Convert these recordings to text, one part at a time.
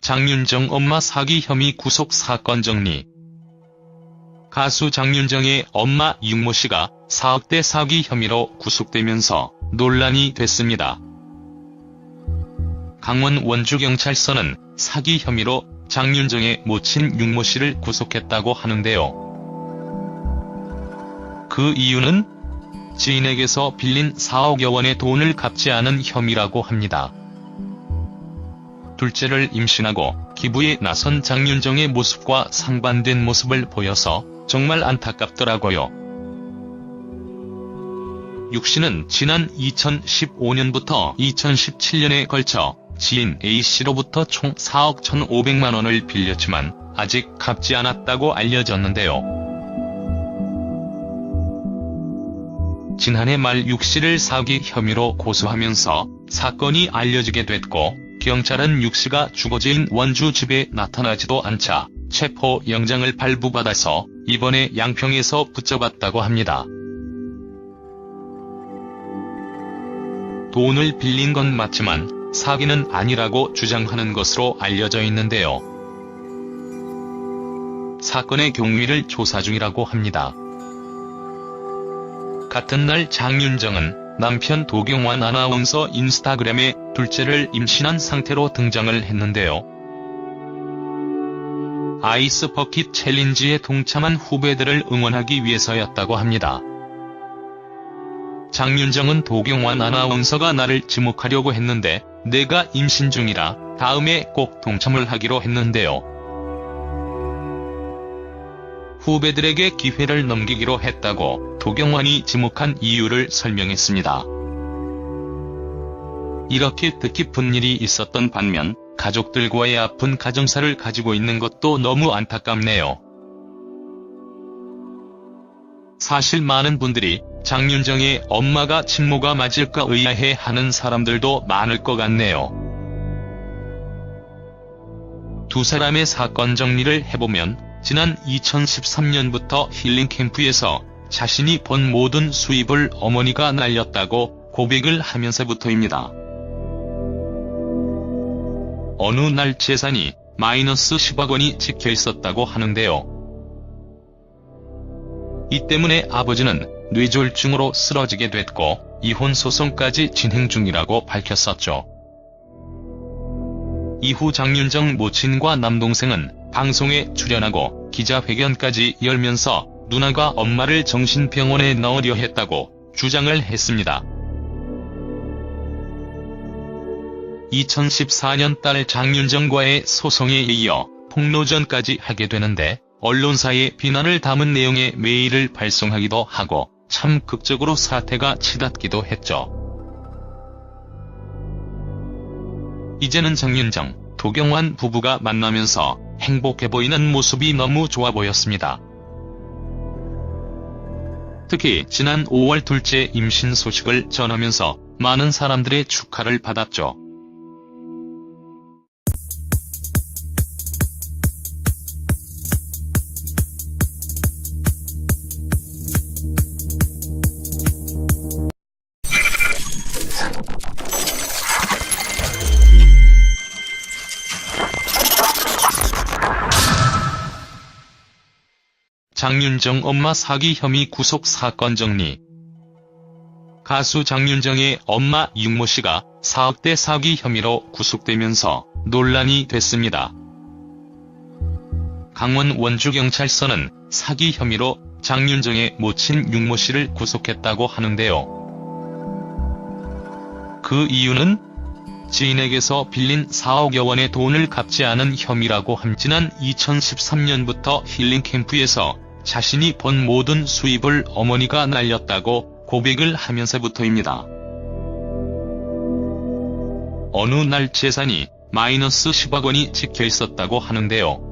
장윤정 엄마 사기 혐의 구속 사건 정리 가수 장윤정의 엄마 윤모 씨가 4억대 사기 혐의로 구속되면서 논란이 됐습니다. 강원 원주경찰서는 사기 혐의로 장윤정의 모친 윤모 씨를 구속했다고 하는데요. 그 이유는 지인에게서 빌린 4억여 원의 돈을 갚지 않은 혐의라고 합니다. 둘째를 임신하고 기부에 나선 장윤정의 모습과 상반된 모습을 보여서 정말 안타깝더라고요. 육 씨는 지난 2015년부터 2017년에 걸쳐 지인 A씨로부터 총 4억 1,500만 원을 빌렸지만 아직 갚지 않았다고 알려졌는데요. 지난해 말 육 씨를 사기 혐의로 고소하면서 사건이 알려지게 됐고 경찰은 육 씨가 주거지인 원주 집에 나타나지도 않자 체포 영장을 발부받아서 이번에 양평에서 붙잡았다고 합니다. 돈을 빌린 건 맞지만 사기는 아니라고 주장하는 것으로 알려져 있는데요. 사건의 경위를 조사 중이라고 합니다. 같은 날 장윤정은 남편 도경완 아나운서 인스타그램에 둘째를 임신한 상태로 등장을 했는데요. 아이스 버킷 챌린지에 동참한 후배들을 응원하기 위해서였다고 합니다. 장윤정은 도경완 아나운서가 나를 지목하려고 했는데 내가 임신 중이라 다음에 꼭 동참을 하기로 했는데요. 후배들에게 기회를 넘기기로 했다고 도경완이 지목한 이유를 설명했습니다. 이렇게 뜻깊은 일이 있었던 반면 가족들과의 아픈 가정사를 가지고 있는 것도 너무 안타깝네요. 사실 많은 분들이 장윤정의 엄마가 친모가 맞을까 의아해 하는 사람들도 많을 것 같네요. 두 사람의 사건 정리를 해보면 지난 2013년부터 힐링 캠프에서 자신이 번 모든 수입을 어머니가 날렸다고 고백을 하면서부터입니다. 어느 날 재산이 마이너스 10억 원이 찍혀 있었다고 하는데요. 이 때문에 아버지는 뇌졸중으로 쓰러지게 됐고 이혼 소송까지 진행 중이라고 밝혔었죠. 이후 장윤정 모친과 남동생은 방송에 출연하고 기자회견까지 열면서 누나가 엄마를 정신병원에 넣으려 했다고 주장을 했습니다. 2014년 달 장윤정과의 소송에 이어 폭로전까지 하게 되는데 언론사의 비난을 담은 내용의 메일을 발송하기도 하고 참 극적으로 사태가 치닫기도 했죠. 이제는 장윤정, 도경완 부부가 만나면서 행복해 보이는 모습이 너무 좋아 보였습니다. 특히 지난 5월 둘째 임신 소식을 전하면서 많은 사람들의 축하를 받았죠. 장윤정 엄마 사기 혐의 구속 사건 정리 가수 장윤정의 엄마 윤모 씨가 4억대 사기 혐의로 구속되면서 논란이 됐습니다. 강원 원주경찰서는 사기 혐의로 장윤정의 모친 윤모 씨를 구속했다고 하는데요. 그 이유는 지인에게서 빌린 4억여 원의 돈을 갚지 않은 혐의라고 함 지난 2013년부터 힐링 캠프에서 자신이 번 모든 수입을 어머니가 날렸다고 고백을 하면서부터입니다. 어느 날 재산이 마이너스 10억 원이 찍혀 있었다고 하는데요.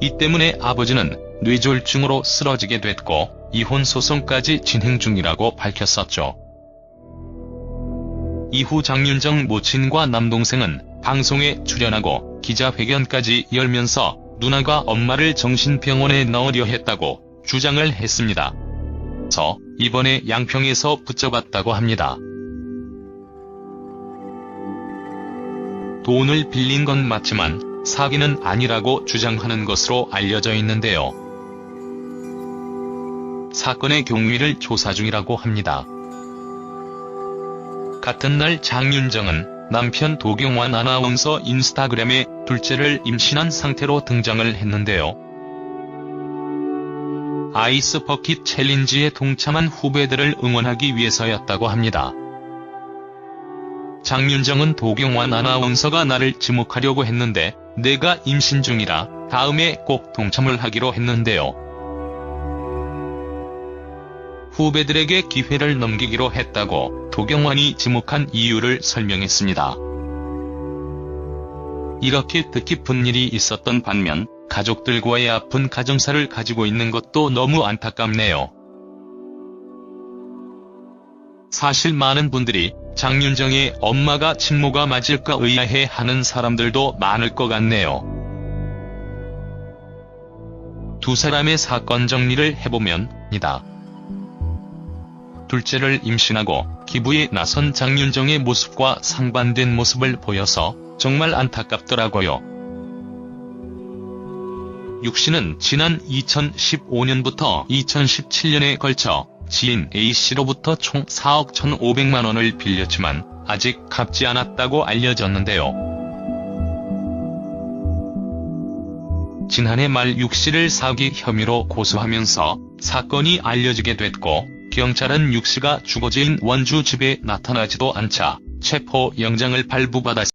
이 때문에 아버지는 뇌졸중으로 쓰러지게 됐고 이혼 소송까지 진행 중이라고 밝혔었죠. 이후 장윤정 모친과 남동생은 방송에 출연하고 기자회견까지 열면서 누나가 엄마를 정신병원에 넣으려 했다고 주장을 했습니다. 서 이번에 양평에서 붙잡았다고 합니다. 돈을 빌린 건 맞지만 사기는 아니라고 주장하는 것으로 알려져 있는데요. 사건의 경위를 조사 중이라고 합니다. 같은 날 장윤정은 남편 도경완 아나운서 인스타그램에 둘째를 임신한 상태로 등장을 했는데요. 아이스 버킷 챌린지에 동참한 후배들을 응원하기 위해서였다고 합니다. 장윤정은 도경완 아나운서가 나를 지목하려고 했는데 내가 임신 중이라 다음에 꼭 동참을 하기로 했는데요. 후배들에게 기회를 넘기기로 했다고 도경완이 지목한 이유를 설명했습니다. 이렇게 뜻깊은 일이 있었던 반면 가족들과의 아픈 가정사를 가지고 있는 것도 너무 안타깝네요. 사실 많은 분들이 장윤정의 엄마가 친모가 맞을까 의아해 하는 사람들도 많을 것 같네요. 두 사람의 사건 정리를 해보면 이다. 둘째를 임신하고 기부에 나선 장윤정의 모습과 상반된 모습을 보여서 정말 안타깝더라고요. 육 씨는 지난 2015년부터 2017년에 걸쳐 지인 A씨로부터 총 4억 1,500만 원을 빌렸지만 아직 갚지 않았다고 알려졌는데요. 지난해 말 육 씨를 사기 혐의로 고소하면서 사건이 알려지게 됐고 경찰은 육 씨가 주거지인 원주 집에 나타나지도 않자 체포 영장을 발부받았습니다.